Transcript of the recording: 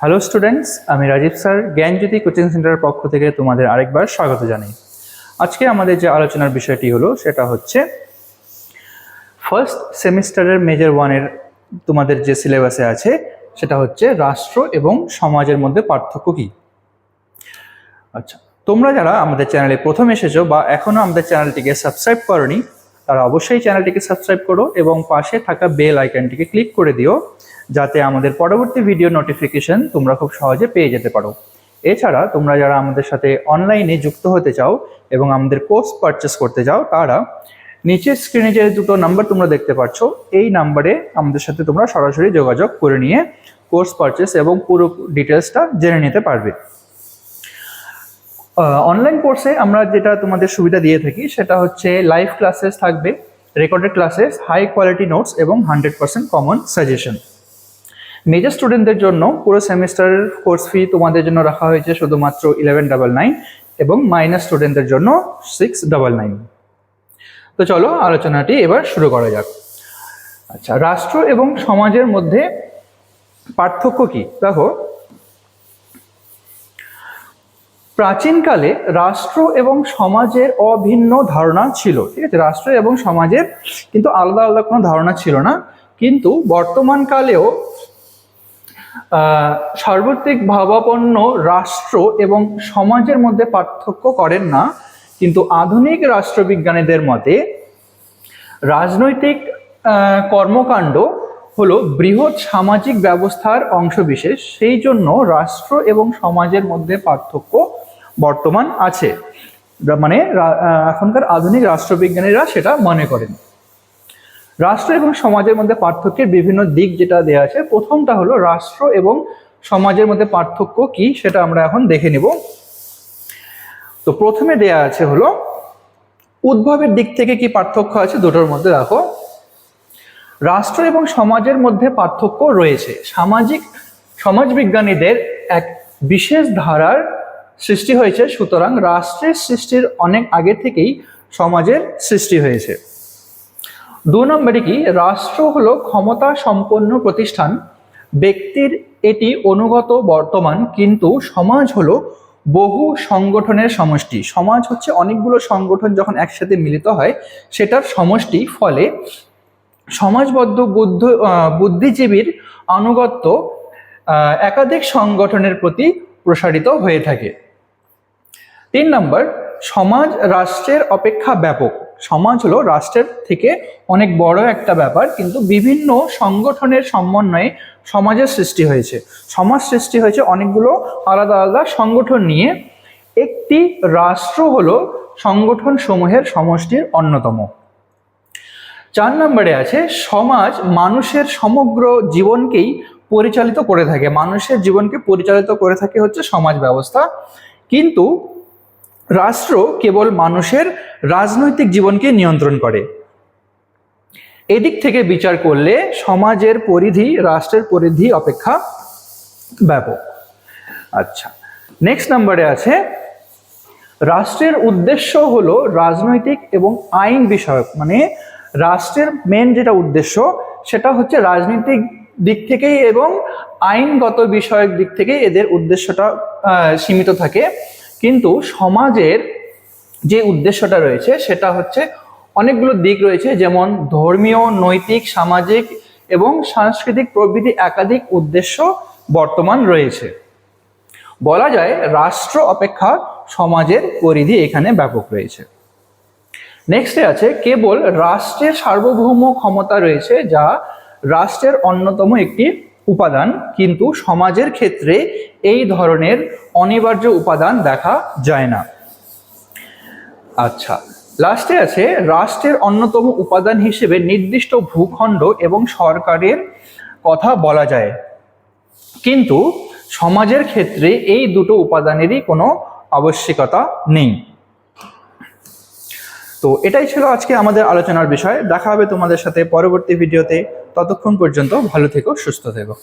Hello students আমি Rajib sir, জ্ঞানজ্যোতি coaching সেন্টারের পক্ষ থেকে তোমাদের আরেকবার স্বাগত জানাই। আজকে আমাদের যে আলোচনার বিষয়টি হলো, সেটা হচ্ছে ফার্স্ট সেমিস্টারের মেজর ওয়ানের তোমাদের যে সিলেবাসে আছে, সেটা হচ্ছে রাষ্ট্র এবং সমাজের মধ্যে পার্থক্য কী? আচ্ছা তোমরা যারা আমাদের চ্যানেলে প্রথম এসেছ বা এখনও আমাদের চ্যানেলটিকে সাবস্ক্রাইব করনি তারা অবশ্যই চ্যানেলটিকে সাবস্ক্রাইব করো এবং পাশে থাকা বেল আইকনটিকে ক্লিক করে দিও, যাতে আমাদের পরবর্তী ভিডিও নোটিফিকেশন তোমরা খুব সহজে পেয়ে যেতে পারো। এছাড়া তোমরা যারা আমাদের সাথে অনলাইনে যুক্ত হতে চাও এবং আমাদের কোর্স পারচেস করতে চাও, তারা নিচের স্ক্রিনে যে দুটো নাম্বার তোমরা দেখতে পাচ্ছ এই নাম্বারে আমাদের সাথে তোমরা সরাসরি যোগাযোগ করে নিয়ে কোর্স পারচেস এবং পুরো ডিটেলসটা জেনে নিতে পারবে। অনলাইন কোর্সে আমরা যেটা তোমাদের সুবিধা দিয়ে থাকি, সেটা হচ্ছে লাইভ ক্লাসেস থাকবে recorded classes high quality notes এবং hundred percent common suggestion major স্টুডেন্টদের জন্য পুরো সেমিস্টারের কোর্স ফি তোমাদের জন্য রাখা হয়েছে শুধুমাত্র ইলেভেন ডাবল নাইন এবং মাইনাস স্টুডেন্টদের জন্য সিক্স ডাবল নাইন তো চলো আলোচনাটি এবার শুরু করা যাক। আচ্ছা রাষ্ট্র এবং সমাজের মধ্যে পার্থক্য কি? দেখো প্রাচীনকালে রাষ্ট্র এবং সমাজের অভিন্ন ধারণা ছিল, ঠিক আছে? রাষ্ট্র এবং সমাজের কিন্তু আলাদা আলাদা কোনো ধারণা ছিল না। কিন্তু বর্তমান কালেও সার্বত্রিক ভাবাপন্ন রাষ্ট্র এবং সমাজের মধ্যে পার্থক্য করেন না। কিন্তু আধুনিক রাষ্ট্রবিজ্ঞানীদের মতে, রাজনৈতিক কর্মকাণ্ড হলো বৃহৎ সামাজিক ব্যবস্থার অংশবিশেষ। সেই জন্য রাষ্ট্র এবং সমাজের মধ্যে পার্থক্য বর্তমান আছে। মানে এখনকার আধুনিক রাষ্ট্রবিজ্ঞানীরা সেটা মনে করেন। রাষ্ট্র এবং সমাজের মধ্যে পার্থক্যের বিভিন্ন দিক যেটা দেওয়া আছে, প্রথমটা হলো রাষ্ট্র এবং সমাজের মধ্যে পার্থক্য কি সেটা আমরা এখন দেখে নিব। তো প্রথমে দেয়া আছে হলো, উদ্ভবের দিক থেকে কি পার্থক্য আছে দুটোর মধ্যে দেখো। রাষ্ট্র এবং সমাজের মধ্যে পার্থক্য রয়েছে। সামাজিক সমাজবিজ্ঞানীদের এক বিশেষ ধারার সৃষ্টি হয়েছে, সুতরাং রাষ্ট্রের সৃষ্টির অনেক আগে থেকেই সমাজের সৃষ্টি হয়েছে। দু নম্বরে কি? রাষ্ট্র হলো ক্ষমতা সম্পন্ন প্রতিষ্ঠান। ব্যক্তির এটি অনুগত বর্তমান, কিন্তু সমাজ হলো বহু সংগঠনের সমষ্টি। সমাজ হচ্ছে অনেকগুলো সংগঠন যখন একসাথে মিলিত হয়, সেটার সমষ্টি ফলে সমাজবদ্ধ বুদ্ধ বুদ্ধিজীবীর আনুগত্য একাধিক সংগঠনের প্রতি প্রসারিত হয়ে থাকে। তিন নম্বর, সমাজ রাষ্ট্রের অপেক্ষা ব্যাপক। সমাজ হলো রাষ্ট্রের থেকে অনেক বড় একটা ব্যাপার, কিন্তু বিভিন্ন সংগঠনের সমন্বয়ে সমাজের সৃষ্টি হয়েছে। সমাজ সৃষ্টি হয়েছে অনেকগুলো আলাদা আলাদা সংগঠন নিয়ে। একটি রাষ্ট্র হলো সংগঠন সমূহের সমষ্টির অন্যতম। চার নম্বরে আছে, সমাজ মানুষের সমগ্র জীবনকেই পরিচালিত করে থাকে। মানুষের জীবনকে পরিচালিত করে থাকে হচ্ছে সমাজ ব্যবস্থা। কিন্তু রাষ্ট্র কেবল মানুষের রাজনৈতিক জীবনকে নিয়ন্ত্রণ করে। এদিক থেকে বিচার করলে সমাজের পরিধি, রাষ্ট্রের পরিধি অপেক্ষা ব্যাপক। আচ্ছা নেক্সট নাম্বারে আছে, রাষ্ট্রের উদ্দেশ্য হলো রাজনৈতিক এবং আইন বিষয়ক। মানে রাষ্ট্রের মেন যেটা উদ্দেশ্য, সেটা হচ্ছে রাজনৈতিক দিক থেকেই এবং আইনগত বিষয়ক দিক থেকেই এদের উদ্দেশ্যটা সীমিত থাকে। কিন্তু সমাজের যে উদ্দেশ্যটা রয়েছে, সেটা হচ্ছে অনেকগুলো দিক রয়েছে, যেমন ধর্মীয়, নৈতিক, সামাজিক এবং সাংস্কৃতিক প্রভৃতি একাধিক উদ্দেশ্য বর্তমান রয়েছে। বলা যায় রাষ্ট্র অপেক্ষা সমাজের পরিধি এখানে ব্যাপক রয়েছে। নেক্সটে আছে, কেবল রাষ্ট্রের সার্বভৌম ক্ষমতা রয়েছে, যা রাষ্ট্রের অন্যতম একটি উপাদান, কিন্তু সমাজের ক্ষেত্রে এই ধরনের অনিবার্য উপাদান দেখা যায় না। আচ্ছা লাস্টে আছে, রাষ্ট্রের অন্যতম উপাদান হিসেবে নির্দিষ্ট ভূখণ্ড এবং সরকারের কথা বলা যায়। কিন্তু সমাজের ক্ষেত্রে এই দুটো উপাদানেরই কোনো আবশ্যিকতা নেই। তো এটাই ছিল আজকে আমাদের আলোচনার বিষয়। দেখা হবে তোমাদের সাথে পরবর্তী ভিডিওতে। ততক্ষণ পর্যন্ত ভালো থেকো সুস্থ থেকো